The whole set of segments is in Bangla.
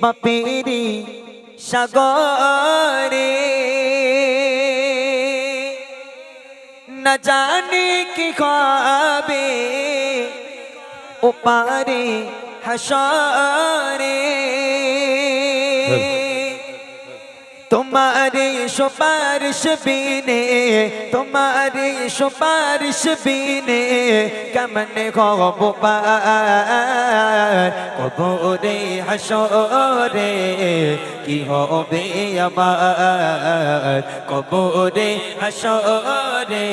পাপেরি সাগরে। না জানে কি খাবে ওপারে হাসরে। তোমারে সুপারিশ বিনে, তোমারে সুপারিশ বিনে কেমনে হব কবরে হাসরে কি হবে আমার কবরে হাসরে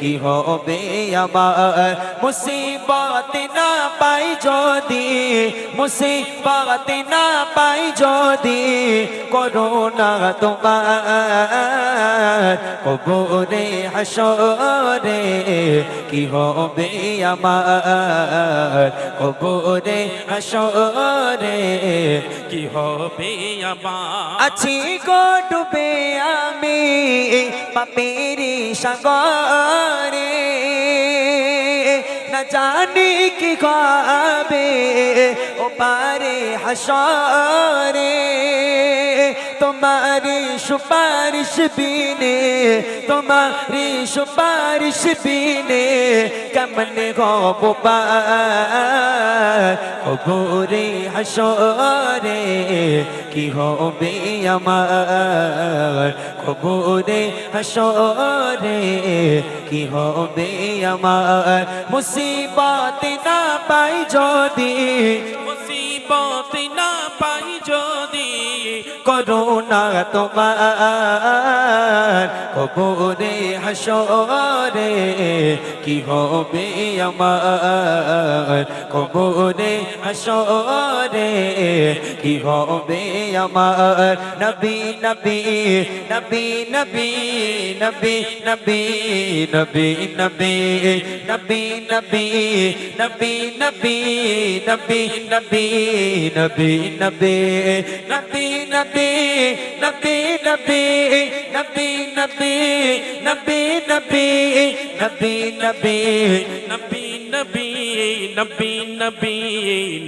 কি হবে আমার মুসিবত না পাই যদি মুসিবত না পাই যদি করোনা তোমার। কবরে হাসরে কি হবে আমার? কবরে হাসরে কি হবে আমার? আছি গো ডুবে আমি, পাপেরি সাগরে। না জানি কি খাবে? ও পারে হাসরে তোমারি সুপারিশ বিনে, তোমারি সুপারিশ বিনে কেমনে গব কবরে হাসরে, কি হবে আমার? কবরে হাসরে, কি হবে আমার? মুসিবত না পাই যদি, মুসিবত না করোনা তোমার কবরে হাসরে কি হবে আমার কবরে হাসরে কি হবে আমার নবী নবী নবী নবী নবী নবী নবী নবী নবী নবী নবী নবী নবী নবী নবী নবী নবী নবী নবী নবী নবী নবী নবী নবী নবী নবী নবী নবী নবী নবী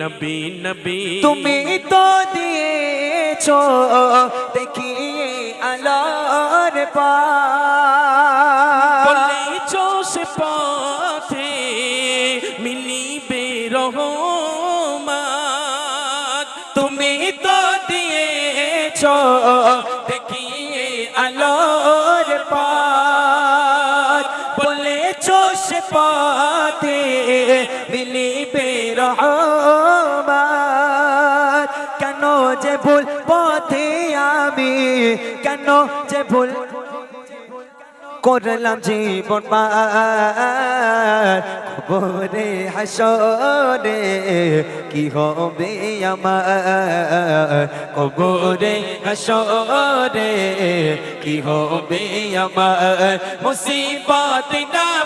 নবী নবী তুমি তো দিয়েছ দেখিয়ে আলোর পা বলেছ পথে মিলিবে রহমান কেন যে ভুল পথে আমি, কেন যে ভুল করলাম জীবন পার। হাসরে কি হবে আমার? কবরে, হাসরে কি হবে আমার? মুসিবত না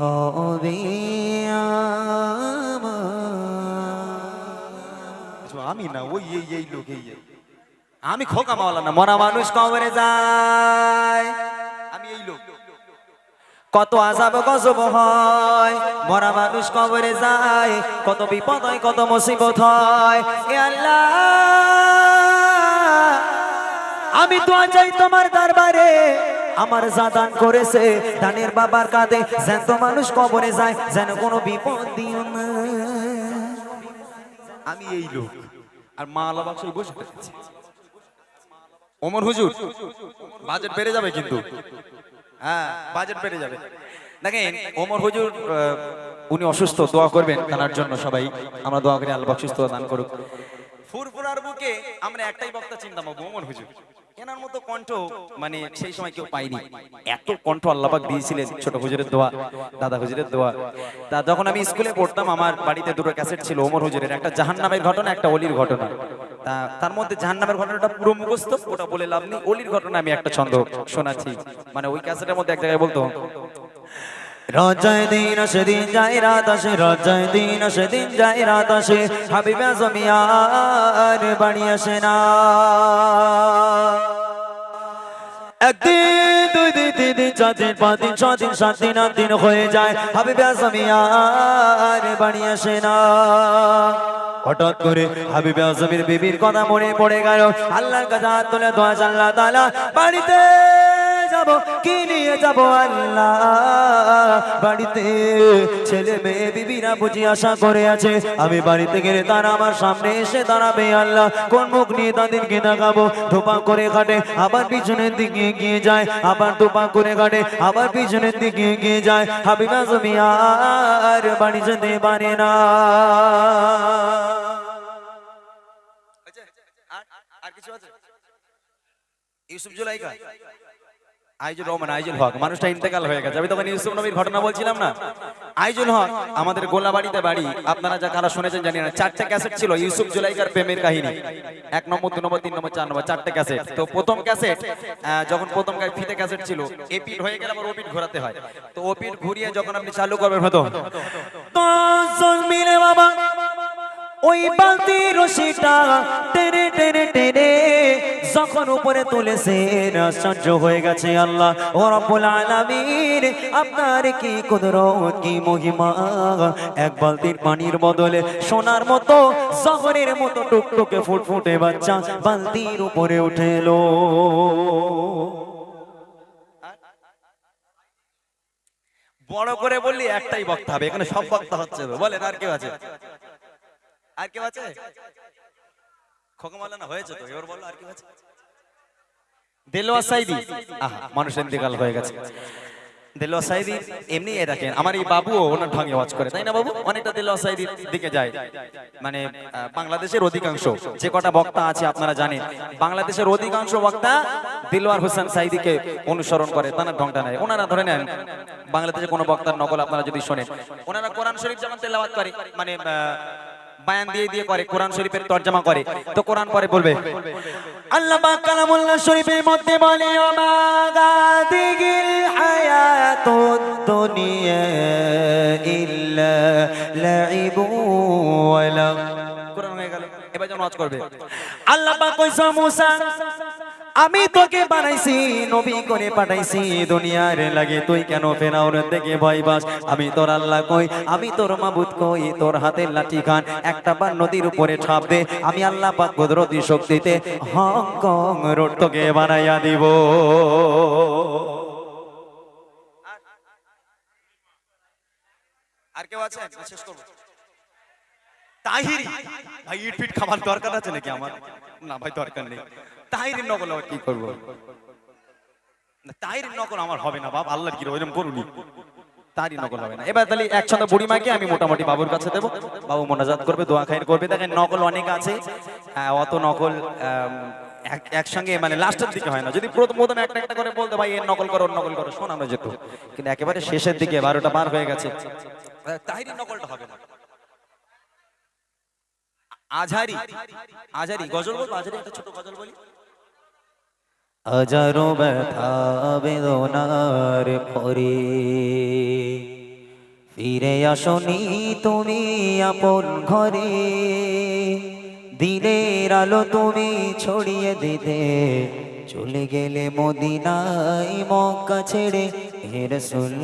হবে আমার। আমি না, ওই, এই এই লোক, এই। আমি খোকা মাওলা না মরা মানুষ কবরে যায়। আমি এই লোক। কত আজাব গজব হয়, মরা মানুষ কবরে যায়। কত বিপদ হয়, কত মুসিবত হয়। আল্লাহ, আমি তো চাই তোমার দরবারে। আমার যা দান করেছে, দানের বাবার কাঁধে যেন তো মানুষ কবরে যায়, যেন কোনো বিপদ না। আমি এই লোক, আর মা আল্লাহ বসে আছে ওমর হুজুর বাজেট বেড়ে যাবে কিন্তু। হ্যাঁ বাজেট বেড়ে যাবে। দেখেন, ওমর হুজুর উনি অসুস্থ, দোয়া করবেন তার জন্য সবাই। আমরা দোয়া করি, আল্লাহ সুস্থ দান করুক। ফুরফুরার বুকে আমরা একটাই বক্তা চিন্তা পাবো ওমর হুজুর। এনার মতো কণ্ঠ মানে সেই সময় কেউ পাইনি এত কণ্ঠ আল্লাপাক দিয়েছিলেন ছোট হুজুরের দোয়া, দাদা হুজুরের দোয়া। তা যখন আমি স্কুলে পড়তাম, আমার বাড়িতে দুটো ক্যাসেট ছিল ওমর হুজুরের, একটা জাহান্নামের ঘটনা, একটা অলির ঘটনা। তা তার মধ্যে জাহান্নামের ঘটনাটা পুরো মুখস্থ, ওটা বলে লাভ নেই, অলির ঘটনা আমি একটা ছন্দ শোনাচ্ছি। মানে ওই ক্যাসেটের মধ্যে এক জায়গায় বলতো রজয় দিন, সেদিন যাই রাত আসে, রজয় দিন, সেদিন যাই রাত আসে। হাবিবা জমিয়ার বাড়ি আসে না। দিন দিন হয়ে যায়। জমিয়ার বাড়ি আসে না। হঠাৎ করে বিবির কথা মনে পড়ে গেল। আল্লাহর তুলে আল্লাহ তাআলা বাড়িতে যাব, কি নিয়ে যাব আল্লাহ? বাড়িতে ছেলে মেয়ে বিবিরা বুঝি আশা করে আছে। আমি বাড়িতে গেলে তারা আমার সামনে এসে দাঁড়াবে, আল্লাহ। কোন মুখ নিয়ে তাদেরকে দেখাবো? ধোপা করে কাটে আবার পিছনের দিকে এগিয়ে যায়। আবার ধোপা করে কাটে আবার পিছনের দিকে এগিয়ে যায়। হাবিবা জমি আর বাড়ি যেতে পারে না। আর কিছু আছে? ইউসুফ জুলাইকা? আইজুল রহমান আইজুল হক মানুষটা ইন্তেকাল হয়ে গেছে। আমি তখন ইউসুফ নবীর ঘটনা বলছিলাম না? আইজুল হক আমাদের গোলাবাড়িতে বাড়ি। আপনারা যা কারা শুনেছেন জানি না। চারটে ক্যাসেট ছিল ইউসুফ জুলাইকার প্রেমের কাহিনী। এক নম্বর দু নম্বর তিন নম্বর চার নম্বর চারটে ক্যাসেট। তো প্রথম ক্যাসেট যখন প্রথম ফিতে ক্যাসেট ছিল এপিট হয়ে গেলে আবার ওপিট ঘোরাতে হয়। তো ওপিট ঘুরিয়ে যখন আপনি চালু করবেন হতো বাবা ওই বালতি রশিটা টেনে টেনে টেনে যখন উপরে তুলেছেন, আশ্চর্য হয়ে গেছে আল্লাহ। ও আপনার কি কুদরত, কি মহিমা? এক বালতির পানির বদলে সোনার মতো, জহরের মতো টুকটুকে ফুটফুটে বাচ্চা বালতির উপরে উঠে এলো। বড় করে বললি, একটাই বক্তা হবে, এখানে সব বক্তা হচ্ছে, বলেন আর কেউ আছে? আর কেউ আছে? খোকমালা না হয়েছে তো এবার বলো আর কেউ আছে? দেলোয়া সাইদি। আহা মানুষ ইন্তেকাল হয়ে গেছে। দেলোয়া সাইদি এমনি এ দেখেন আমার এই বাবুও ওনার ঢঙে ওয়াজ করে তাই না বাবু? অনেকটা দেলোয়া সাইদির দিকে যায়। মানে বাংলাদেশের অধিকাংশ যে কটা বক্তা আছে আপনারা জানেন বাংলাদেশের অধিকাংশ বক্তা দিলওয়ার হোসেন সাইদিকে অনুসরণ করে তার ঢংটা নেয়। ওনারা ধরে নেন বাংলাদেশে কোনো বক্তার নকল আপনারা যদি শোনেন ওনারা কোরআন শরীফ যেমন তেলাওয়াত করে মানে বায়ান দিয়ে দিয়ে করে, কোরআন শরীফের তর্জমা করে। তো কোরআন পরে বলবে আল্লাহ পাক কালামুল্লাহ শরীফের মধ্যে বলে ওমা গাদিগিল হায়াতুদ দুনিয়া ইল্লা লাইবু ওয়া কোরআন হয়ে গেল। এবার যেন ওয়াজ করবে। আল্লাহ পাক কইছে মুসা আমি তোকে বানাইছি নবী করে পাঠাইছি দুনিয়ার লাগে। তুই কেন ফেরাউনের দেখে ভয় পাস? আমি তোর আল্লাহ কই আমি তোর মাবুদ কই তোর হাতের লাঠি খান। একটা বার নদীর উপরে ছাপ দে আমি আল্লাহ পাক কুদরতি শক্তিতে হংকং রোড তোকে বানাইয়া দিব। আর কেউ আছে শেষ করব। তাহিরি ভাই ইট ফিট খাবার দরকার আছে নাকি আমার? না ভাই দরকার নেই। তাহিরির নকল আবার কি করব? তাহিরির নকল আমার হবে না বাপ আল্লাহর কি ওইরকম করুনি তারই নকল হবে না। এবার তাহলে বুড়িমাকে আমি মোটামুটি বাবুর কাছে দেবো। বাবু মোনাজাত করবে দোয়া করবে। দেখেন নকল অনেক আছে। অত নকল একসঙ্গে মানে লাস্টের দিকে হয় না। যদি প্রথম প্রথম একটা একটা করে বলতে ভাই এর নকল করো নকল করো শোনানো যেত। কিন্তু একেবারে শেষের দিকে বারোটা পার হয়ে গেছে। আহ, তাহিরির নকলটা হবে না। আজহারি আজহারি গজল বলব আজহারি একটা ছোট গজল বলি। হাজারো ব্যথা বেদনার পরে ফিরে আসনি তুমি আপন ঘরে দিনের আলো তুমি ছড়িয়ে দিতে চলে গেলে মদিনাই মক্কা ছেড়ে হে রসুল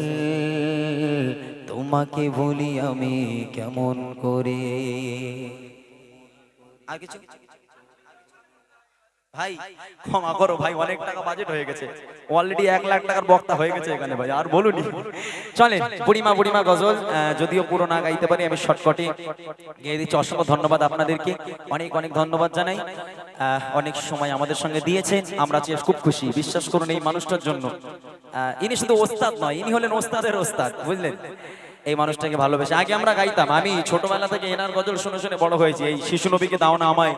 তোমাকে ভুলি আমি কেমন করে আর কিছু ভাই, ক্ষমা করো ভাই, অনেক টাকা বাজেট হয়ে গেছে। অলরেডি এক লাখ টাকার বক্তা হয়ে গেছে এখানে ভাই, আর বলুনি চলে বুড়িমা বুড়িমা গজল যদিও পুরো না গাইতে পারি, আমি শর্টকটে গিয়ে দিচ্ছি। অসংখ্য ধন্যবাদ আপনাদেরকে। অনেক অনেক ধন্যবাদ জানাই। অনেক সময় আমাদের সঙ্গে দিয়েছেন। আমরা চেয়ে খুব খুশি। বিশ্বাস করুন, এই মানুষটার জন্য। ইনি শুধু ওস্তাদ নয়, ইনি হলেন ওস্তাদের ওস্তাদ, বুঝলেন? এই মানুষটাকে ভালোবেসে। আগে আমরা গাইতাম, আমি ছোটবেলা থেকে এনার গজল শুনে শুনে বড় হয়েছি, এই শিশু নবীকে দাও না আমায়।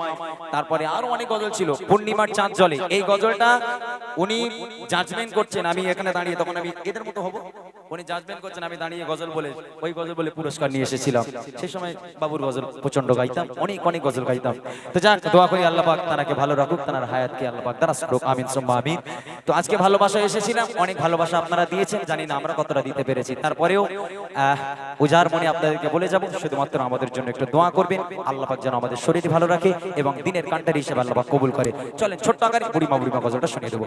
তারপরে আরও অনেক গজল ছিল, পূর্ণিমার চাঁদ জলে। এই গজলটা উনি জাজমেন্ট করছেন, আমি এখানে দাঁড়িয়ে, তখন আমি এদের মতো হব। উনি জাজমেন্ট করছেন, আমি দাঁড়িয়ে গজল বলে, ওই গজল বলে পুরস্কার নিয়ে এসেছিলাম। সেই সময় বাবুর গজল প্রচণ্ড গাইতাম, অনেক অনেক গজল গাইতাম। তো যাক, দোয়া করি আল্লাহ পাক তারাকে ভালো রাখুক তার হায়াতকে আল্লাহ পাক দারাজ করুক আমিন, সুম্মা, আমিন। তো আজকে ভালোবাসা এসেছিলাম, অনেক ভালোবাসা আপনারা দিয়েছেন, জানি না আমরা কতটা দিতে পেরেছি। তারপরেও উজার মনে আপনাদেরকে বলে যাব, শুধুমাত্র আমাদের জন্য একটু দোয়া করবেন, আল্লাহ পাক যেন আমাদের শরীর ভালো রাখে এবং দিনের কান্টারি হিসেবে আল্লাহ পাক কবুল করে। চলেন, ছোট্ট আকারে বুড়িমা বুড়িমা গজলটা শুনিয়ে দেবো।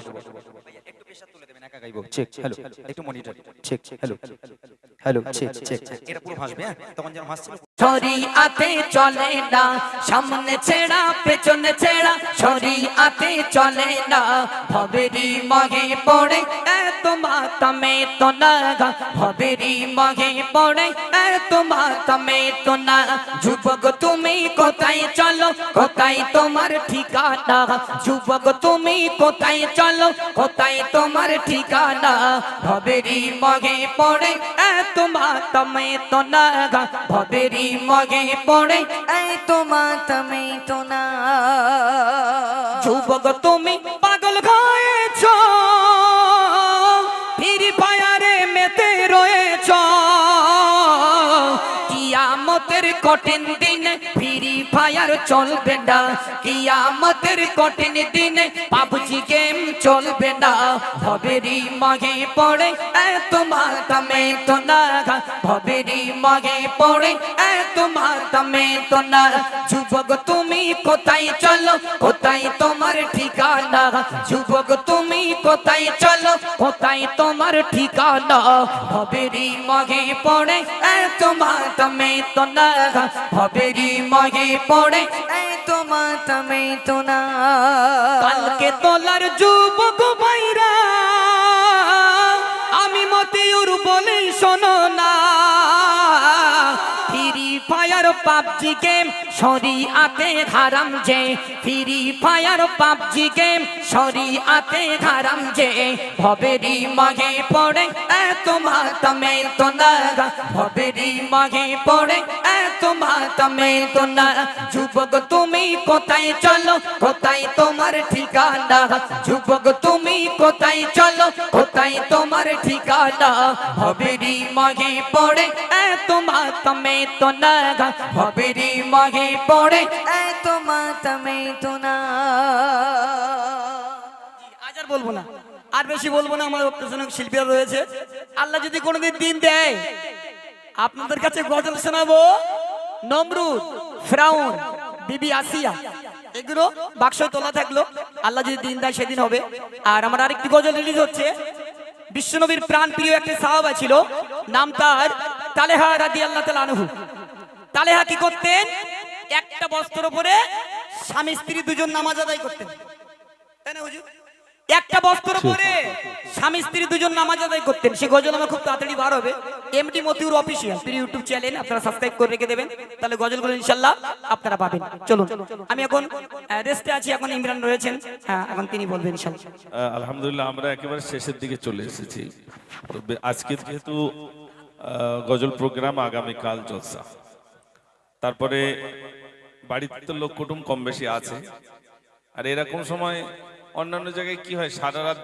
একটু প্রেশার তুলে দেবেন একা গাইবো চেক হ্যালো একটু monitor check hello hello check check এটা পুরো ভাসবে হ্যাঁ তখন যেন হাসছিল শরিয়াতে চলে না সামনে ছেড়া পেছনে ছেড়া শরিয়াতে চলে না ভবেরি মগে পড়ে এত মাতামে তো না ভবেরি মগে পড়ে এত মাতামে তো না যুবক তুমি কোথায় চলো কোথায় তোমার ঠিকানা যুবক তুমি কোথায় চলো কোথায় তোমার ঠিকানা ভবেরি মগে পড়ে এত মাতামে তো না ভবেরি মগে পড়ে এত মাতামে তো না যুবক তুমি পাগল হয়েছ, ফিরি পায়ারে মেতে রয়েছ। কিয়ামতের কঠিন ফায়ার চলবে না। কিয়ামতের কঠিন দিনে পাবজি গেম চলবে না। ভবেরি মাগে পড়ে এত মাতামে তো না ভবেরি মাগে পড়ে এত মাতামে তো না যুবক, তুমি কোথায় চলো? কোথায় তোমার ঠিকানা? যুবক, তুমি কোথায় চলো? কোথায় তোমার ঠিকানা? ভবেরি মাগে পড়ে এত মাতামে তো না ভবেরি মাগে পড়ে এত মাতামে তো না। কালকে তোলার যুবক ভাইরা পাবজি গেম যে ফ্রি ফায়ার পাবজি গেম যে। ভবেরি পড়ে এত তো না ভবেরি পড়ে এত তো না যুবক তুমি কোথায় চলো? কোথায় তোমার ঠিকানা? যুবক তুমি কোথায় চলো? কোথায় তোমার ঠিকানা? ভবেরি মাগে পড়ে এত মাতামে তো না ভবেরি মাগে পড়ে এত মাতামে তো না আজ আর বলব না। আর বেশি বলব না, আমার পেছনে শিল্পীরা রয়েছে। আল্লাহ যদি কোনোদিন দিন দেয়, আপনাদের কাছে গজল শোনাবো। নমরুদ, ফ্রাউন, বিবি আসিয়া, এগুলো বাক্স তোলা থাকল। আল্লাহ যদি দিন দেয়, সেদিন হবে। আর আমার আরেকটি গজল রিলিজ হচ্ছে। বিশ্বনবীর প্রাণ প্রিয় একটা সাহাবা ছিল, নাম তার তালেহা রাদি আল্লাহ তালা আনহু। তালেহা কি করতেন? একটা বস্ত্র পরে স্বামী স্ত্রী দুজন নামাজ আদায় করতেন। তাই না হুজুর? একটা বস্ত্র পরে স্বামী স্ত্রী দুজন নামাজ আদায় করতেন। সে গজল আমার খুব তাড়াতাড়ি বার হবে। MD Motiur official. প্রিয় ইউটিউব চ্যানেল আপনারা সাবস্ক্রাইব করে রেখে দেবেন। তাহলে গজলগুলো ইনশাল্লাহ আপনারা পাবেন। চলুন আমি এখন রেস্টে আছি। এখন ইমরান রয়েছেন। হ্যাঁ এখন তিনি বলবেন ইনশাল্লাহ আলহামদুলিল্লাহ আমরা একেবারে শেষের দিকে চলে এসেছি। আজকে যেহেতু গজল প্রোগ্রাম আগামীকাল জলসা। তারপরে বাড়িতে তো লোক কুটুম কম বেশি আছে। আর এরকম সময় অন্যান্য জায়গায় কি হয়? সারা রাত